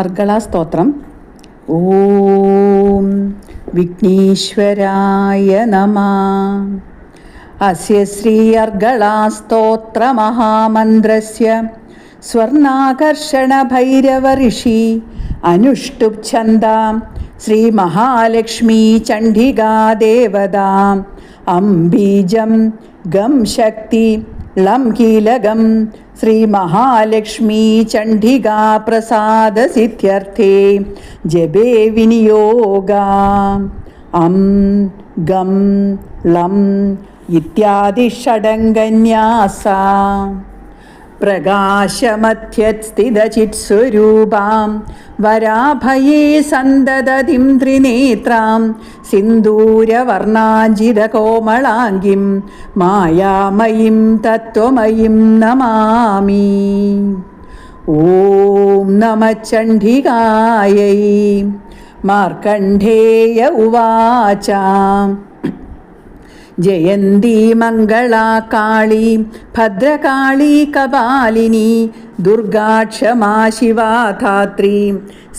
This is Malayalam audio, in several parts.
അർഗളാസ്തോത്രം ഓം വിഘ്നീശ്വരായ നമ. അസ്യ ശ്രീ അർഗളാസ്തോത്രമഹാമന്ത്രസ്യ ഋഷി അനുഷ്ടുപ് ഛന്ദാം ശ്രീ മഹാലക്ഷ്മി ചണ്ഡികാദേവതാം. അംബീജം ഗം ശക്തി. ളം കീലകം ശ്രീമഹാലക്ഷ്മീ ചണ്ഡികാ പ്രസാദ സിദ്ധ്യർത്ഥേ ജപേ വിനിയോഗ അം ഗം ലം ഇത്യാദി ഷഡംഗന്യാസ പ്രകാശമധ്യസ്ഥിതചിത്സ്വരൂപാം. വരാഭയേ സന്തതതിം ത്രിനേത്രാം. സിന്ദൂരവർണാഞ്ചിതകോമളാംഗിം മായാമയിം തത്വമയിം നമാമി. ഓം നമ ചണ്ഡികായൈ. മാർക്കണ്ഡേയ ഉവാച. ജയന്തി മംഗളാ കാളി ഭദ്രകാളി കപാലിനി दुर्गा क्षमा शिवा धात्री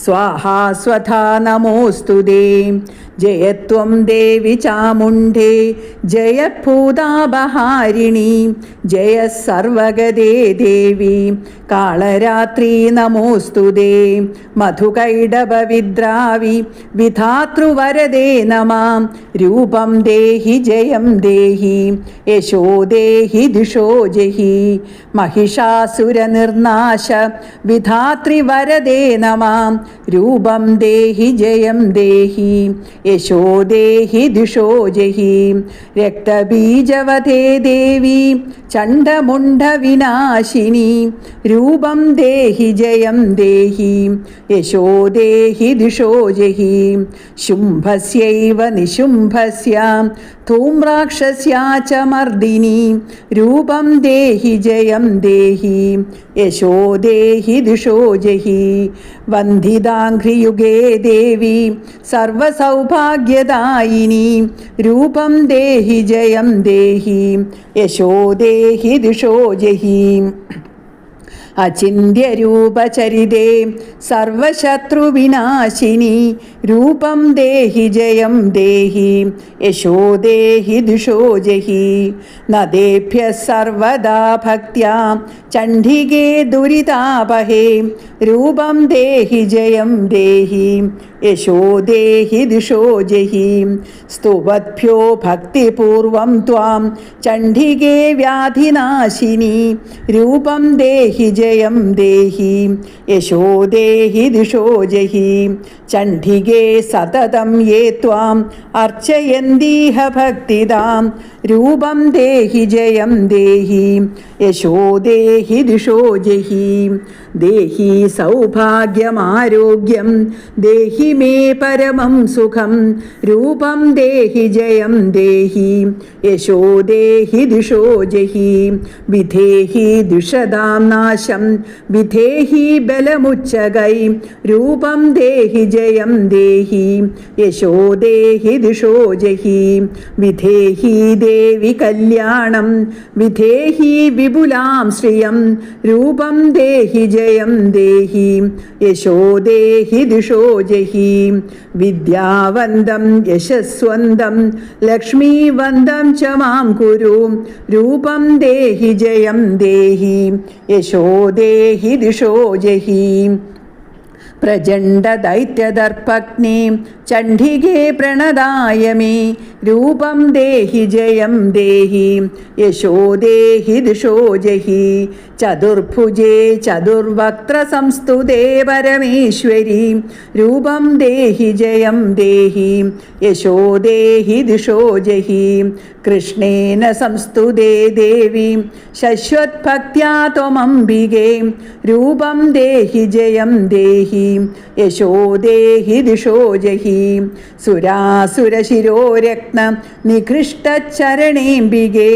स्वाहा स्वथा नमोऽस्तु दे जय त्वं देवि चामुण्डे जय भूताबहारिणी जय सर्वगदे देवी कालरात्री नमोऽस्तु दे मधुकैडभविद्रावि विधातृवरदे नमां रूपं देहि जयं देहि यशो देहि दिशो जहि महिषासुरनिर्ना നാശ വിധാത്രി വരദേ നമാം രൂപം ദേഹി ജയം ദേഹി യശോ ദേഹി ദിഷോ ജഹി രക്തബീജവധേ ദേവി ചണ്ഡമുണ്ഡ വിനാശിനി രൂപം ദേഹി ജയം ദേഹി യശോ ദേഹി ദിഷോ ജഹി ശുംഭസ്യൈവ നിശുംഭസ്യാം ധൂമ്രാക്ഷസ്യാ ച മർദിനി രൂപം ദേഹി ജയം ദേഹി യശോ दिशो देहि, दिशो जहि। वन्धिदाङ्घ्रियुगे देवी, सर्वसौभाग्यदायिनी, रूपं देहि, जयं देहि। यशो देहि, दिशो जहि। അചിന്യരൂപചരിതേ സർവശത്രുവിനാശിനി രൂപം ദേഹി ജയം ദേഹി യശോ ദേഹി ദിഷോ ജഹി നദേഭ്യ സർവദാ ഭക്ത്യാ ചണ്ഡികേ ദുരിതാപഹേ രൂപം ദേഹി ജയം ദേഹി യശോ ദേഹി ദിഷോ ജഹി സ്തുവദ്ഭ്യോ ഭക്തിപൂർവം ത്വാം ചണ്ഡികേ വ്യാധിനാശിനി രൂപം ദേഹി ജയം ദേഹി യശോ ദേഹി ദിഷോ ജഹി ചണ്ഡികേ സതതം യേ ത്വാം അർച്ചയന്തീഹ ഭക്തിദാം രൂപം ദേഹി ജയം ദേഹി യശോ ദേഹി ദിഷോ ജഹി ദേഹി സൗഭാഗ്യമാരോഗ്യം ദേഹി മേ പരമം സുഖം രൂപം ദേഹി ജയം ദേഹി യശോ ദേഹി ദിഷോ ജഹി വിധേഹി ദിഷതാം നാശം വിധേഹി ബലമുച്ചകൈ രൂപം ദേഹി ജയം ദേഹി യശോ ദേഹി ദിഷോ ജഹി വിധേഹി ദേവി കല്യാണം വിധേഹി വിപുലാം ശ്രിയം രൂപം ദേഹി ജയം ദേഹി യശോ ദേഹി ദിഷോ ജഹി വിദ്യാവന്തം യശസ്വന്തം ലക്ഷ്മീവന്തം ച മാം കുരു രൂപം ദേഹി ജയം ദേഹി യശോ ദേഹി ദിഷോ ജഹി. പ്രചണ്ഡദൈത്യദർപ്പഗ്നി ചണ്ഡികേ പ്രണദായ മേ രൂപം ദേഹി ജയം ദേഹി. യശോ ദേഹി ദിഷോ ജഹി. ചതുർഭുജേ ചതുർവക്ത്രസംസ്തുതേ പരമേശ്വരി. രൂപം ദേഹി ജയം ദേഹി. യശോ ദേഹി ജഹി. കൃഷ്ണേന സംസ്തുതേ ദേവീം ശശ്വത്ഭക്ത്യാ ത്വമംബികേ രൂപം ദേഹി ജയം ദേഹി യശോ ദേഹി ദിഷോ ജഹി സുരാസുരശിരോരത്ന നികൃഷ്ടചരണേംബികേ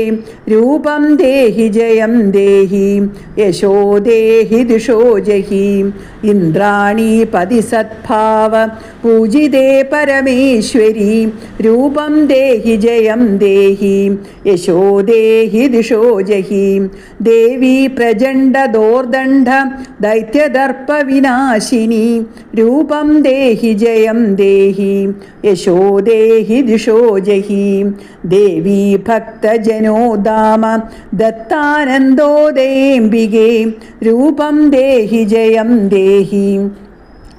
രൂപം ദേഹി ജയം ദേഹി യശോ ദേഹി ദിഷോ ജഹി ഇന്ദ്രാണി പതിസദ്ഭാവ പൂജിതേ പരമേശ്വരി രൂപം ദേഹി ജയം ദേഹി ദേഹി യശോ ദേഹി ദിശോ ജഹി. ദേവി പ്രചണ്ഡദോർദണ്ഡ ദൈത്യദർപ്പ വിനാശിനി. രൂപം ദേഹി ജയം ദേഹി. യശോ ദേഹി ദിശോ ജഹി. ദേവി ഭക്തജനോദാമ ദത്താനന്ദോദയേംബികേ രൂപം ദേഹി ജയം ദേഹി.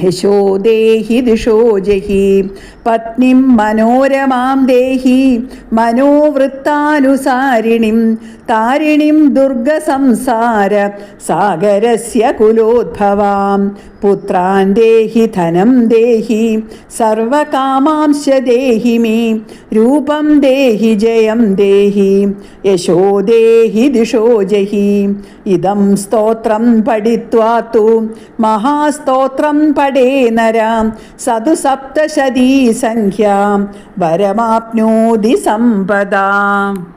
യശോ ദേഹി ദിഷോ ജഹി. പത്നിം മനോരമാം ദേഹി. മനോവൃത്താനുസാരിണിം താരിണിം ദുർഗസംസാര സാഗരസ്യ കുലോദ്ഭവാം. പുത്രാൻ ദേഹി ധനം ദേഹി. സർവകാമാംശ ദേഹി മേ. രൂപം ദേഹി ജയം ദേഹി. യശോ ദേഹി ദിഷോ ജഹി. ഇതം സ്തോത്രം പഠിത്വാ മഹാസ്തോത്രം പഠേ നരാം. സതു സപ്തശതീ സംഖ്യാം. വരമാപ്നോതി സമ്പദാം.